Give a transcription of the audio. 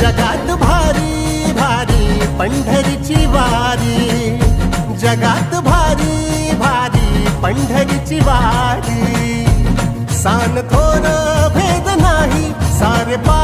जगात भारी भारी पंढरीची वारी. जगात भारी भारी पंढरीची वारी. सान थोर भेद नाही, सारे पालखीचे